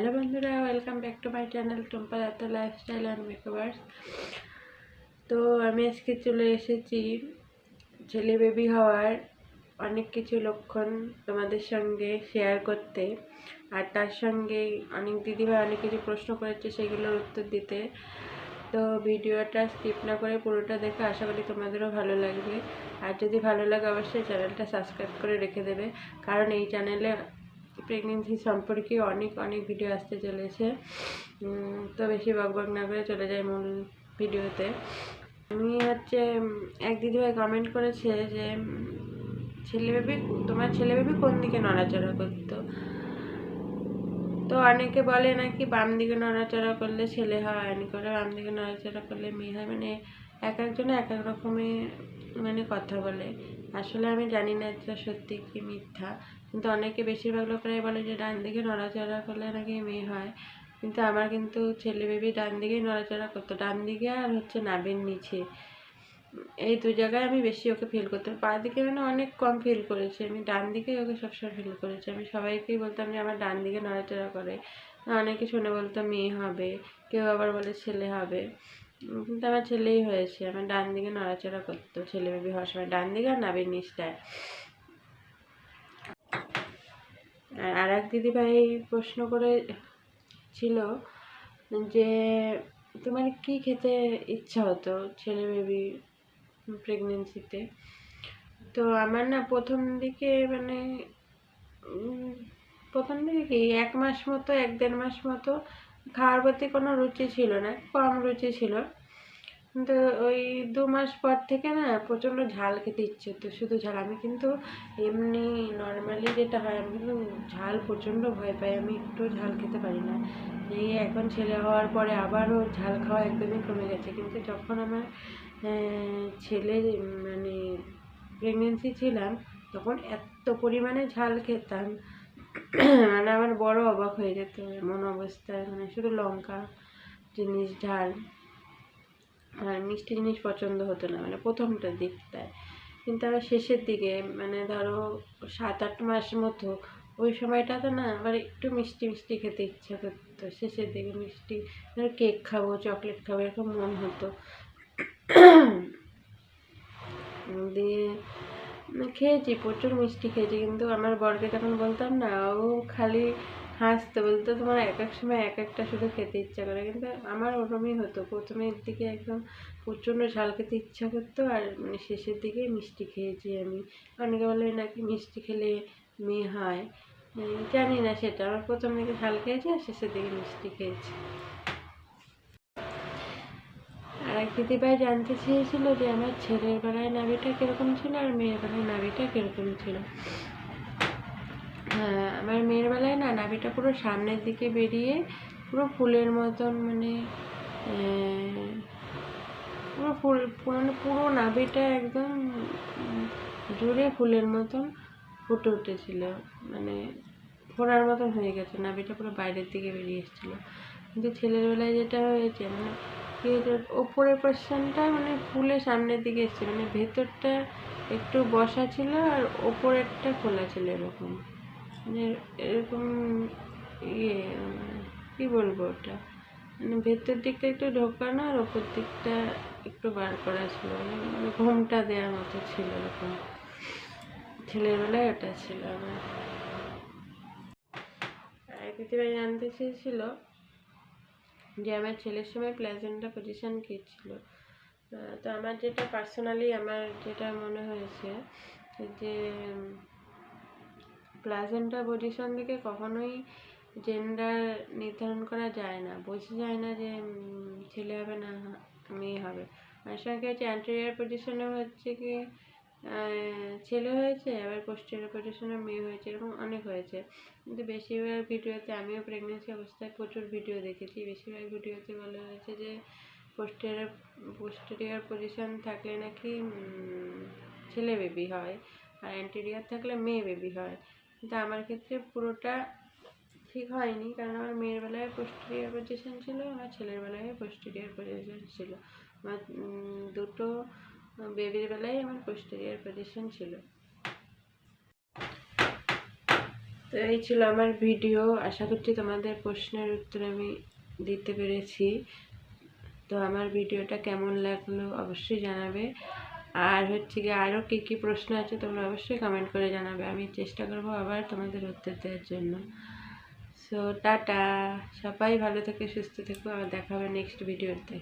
Hello বন্ধুরা welcome back to my channel Tumpa Dutta lifestyle and makeovers তো আমি আজকে চলে এসেছি ছেলে বেবি হওয়ার অনেক কিছু লক্ষণ তোমাদের সঙ্গে শেয়ার করতে। আর তার সঙ্গে অনেক দিদিভাই অনেক কিছু প্রশ্ন করেছে, সেগুলোর উত্তর দিতে। তো ভিডিওটা স্কিপ না করে পুরোটা দেখে, আশা করি তোমাদেরও ভালো লাগবে। আর যদি ভালো লাগে, অবশ্যই চ্যানেলটা সাবস্ক্রাইব করে রেখে দেবে। কারণ এই চ্যানেলে প্রেগনেন্সি সম্পর্কে অনেক অনেক ভিডিও আসতে চলেছে। তো বেশি বক বক না করে চলে যায় মূল ভিডিওতে আমি হচ্ছে উম, এক দিদিভাই কমেন্ট করেছে যে ছেলে বেবি তোমার ছেলে বেবি কোন দিকে নড়াচড়া করতো? তো অনেকে বলে নাকি বাম দিকে নড়াচড়া করলে ছেলে হয় অনেক করে বাম দিকে নড়াচড়া করলে মেয়ে হয়। মানে এক একজনে এক এক রকমের মানে কথা বলে। আসলে আমি জানি না এটা সত্যি কি মিথ্যা, কিন্তু অনেকে বেশিরভাগ লোকেরাই বলে যে ডান দিকে নড়াচড়া করলে নাকি মেয়ে হয়। কিন্তু আমার কিন্তু ছেলে বেবি ডান দিকেই নড়াচড়া করতো, ডান দিকে আর হচ্ছে নাভির নিচে। এই দু জায়গায় আমি বেশি ওকে ফিল করতাম। পা দিকে মানে অনেক কম ফিল করেছি। আমি ডান দিকেই ওকে সবসময় ফিল করেছি। আমি সবাইকেই বলতাম যে আমার ডান দিকে নড়াচড়া করে। অনেকে শুনে বলতো মেয়ে হবে, কেউ আবার বলে ছেলে হবে। কিন্তু আমার ছেলেই হয়েছে। আমার ডান দিকে নড়াচড়া করতো, ছেলে বেবি হওয়ার সময় ডান দিকে আর নাভির নিচটায়। আর আর এক দিদিভাই প্রশ্ন করে ছিল যে, তোমার কি খেতে ইচ্ছা হতো ছেলে বেবি প্রেগনেন্সিতে তো আমার না প্রথম দিকে মানে প্রথম দিকে কি, এক মাস মতো, এক দেড় মাস মতো খাওয়ার প্রতি কোনো রুচি ছিল না, কম রুচি ছিল। কিন্তু ওই দু মাস পর থেকে না প্রচণ্ড ঝাল খেতে ইচ্ছে হতো, শুধু ঝাল। আমি কিন্তু এমনি নর্মালি যেটা হয়, আমি কিন্তু ঝাল প্রচণ্ড ভয় পাই, আমি একটু ঝাল খেতে পারি না। এই এখন ছেলে হওয়ার পরে আবারও ঝাল খাওয়া একদমই কমে গেছে। কিন্তু যখন আমার ছেলে মানে প্রেগনেন্সি ছিলাম, তখন এত পরিমাণে ঝাল খেতাম। মানে আমার বড় অবাক হয়ে যেত এমন অবস্থায় মানে শুধু লঙ্কা, জিনিস, ঝাল। আর মিষ্টি জিনিস পছন্দ হতো না মানে প্রথমটার দিকটায় কিন্তু আবার শেষের দিকে মানে ধরো সাত আট মাস মতো, ওই সময়টাতে না আবার একটু মিষ্টি মিষ্টি খেতে ইচ্ছা করতো। শেষের দিকে মিষ্টি, ধরো কেক খাব, চকলেট খাব, এরকম মন হতো। দিয়ে খেয়েছি, প্রচুর মিষ্টি খেয়েছি, কিন্তু আমার বরকে যখন বলতাম না, ও খালি হাসতো, বলতো তোমার এক এক সময় এক একটা শুধু খেতে ইচ্ছা করে, কিন্তু আমার ওরমই হতো। প্রথমের দিকে একদম প্রচণ্ড ঝাল খেতে ইচ্ছা করতো, আর মানে শেষের দিকে মিষ্টি খেয়েছি আমি। অনেকে বলে নাকি মিষ্টি খেলে মেয়ে হয়। জানি না সেটা, আমার প্রথম দিকে ঝাল খেয়েছি আর শেষের দিকে মিষ্টি খেয়েছি। দিদিভাই জানতে চেয়েছিল যে আমার ছেলের বেলায় নাভিটা কীরকম ছিল আর মেয়ের বেলায় নাভিটা কীরকম ছিল। হ্যাঁ আমার মেয়ের বেলায় না নাভিটা পুরো সামনের দিকে বেরিয়ে পুরো ফুলের মতন মানে পুরো ফুল মানে পুরো নাভিটা একদম জুড়ে ফুলের মতন ফুটে উঠেছিল। মানে ফোড়ার মতন হয়ে গেছে, নাভিটা পুরো বাইরের দিকে বেরিয়ে এসেছিল। কিন্তু ছেলের বেলায় যেটা হয়েছে মানে হয়েছে, ওপরের পোর্শনটা মানে ফুলে সামনের দিকে এসছে মানে ভেতরটা একটু বসা ছিল আর ওপরেরটা খোলা ছিল এরকম। মানে এরকম ইয়ে কি বলব ওটা? মানে ভেতর দিকটা একটু ঢোকানো আর ওপর দিকটা একটু বার করা ছিল। মানে ঘোমটা দেওয়ার মতো ছিল এরকম। ছেলের বেলায় ওটা ছিল আমার। জানতে চেয়েছিল। যে আমার ছেলের সময় প্লেজেন্টটা পজিশন কী ছিল। তো আমার যেটা পার্সোনালি আমার যেটা মনে হয়েছে যে প্লাজেন্টা পজিশন থেকে কখনোই জেন্ডার নির্ধারণ করা যায় না। বোঝা যায় না যে ছেলে হবে না, মেয়ে হবে। সময় কি হচ্ছে অ্যান্টেরিয়ার পজিশনে হচ্ছে কি ছেলে হয়েছে, আবার পোস্টেরিয়ার পজিশনে মেয়ে হয়েছে, এরকম অনেক হয়েছে। কিন্তু বেশিরভাগ ভিডিওতে আমিও প্রেগনেন্সি অবস্থায় প্রচুর ভিডিও দেখেছি। বেশিরভাগ ভিডিওতে বলা হয়েছে যে পোস্টেরিয়ার পোস্টেরিয়ার পজিশন থাকলে নাকি ছেলে বেবি হয়, আর অ্যান্টেরিয়ার থাকলে মেয়ে বেবি হয়। কিন্তু আমার ক্ষেত্রে পুরোটা ঠিক হয়নি, কারণ আমার মেয়ের বেলায় পোস্টেরিয়ার পজিশন ছিল, আমার ছেলের বেলায় পোস্টেরিয়ার পজিশন ছিল। আমার দুটো বেবির বেলায় আমার পোস্টেরিয়ার পজিশন ছিল। তো এই ছিল আমার ভিডিও আশা করছি তোমাদের প্রশ্নের উত্তর আমি দিতে পেরেছি। তো আমার ভিডিওটা কেমন লাগল অবশ্যই জানাবে। আর হচ্ছে গিয়ে আরও কী কী প্রশ্ন আছে তোমরা অবশ্যই কমেন্ট করে জানাবে। আমি চেষ্টা করব আবার তোমাদের উত্তর দেওয়ার জন্য। So tata. সবাই ভালো থেকে, সুস্থ থেকো। আবার দেখা হবে নেক্সট ভিডিওতে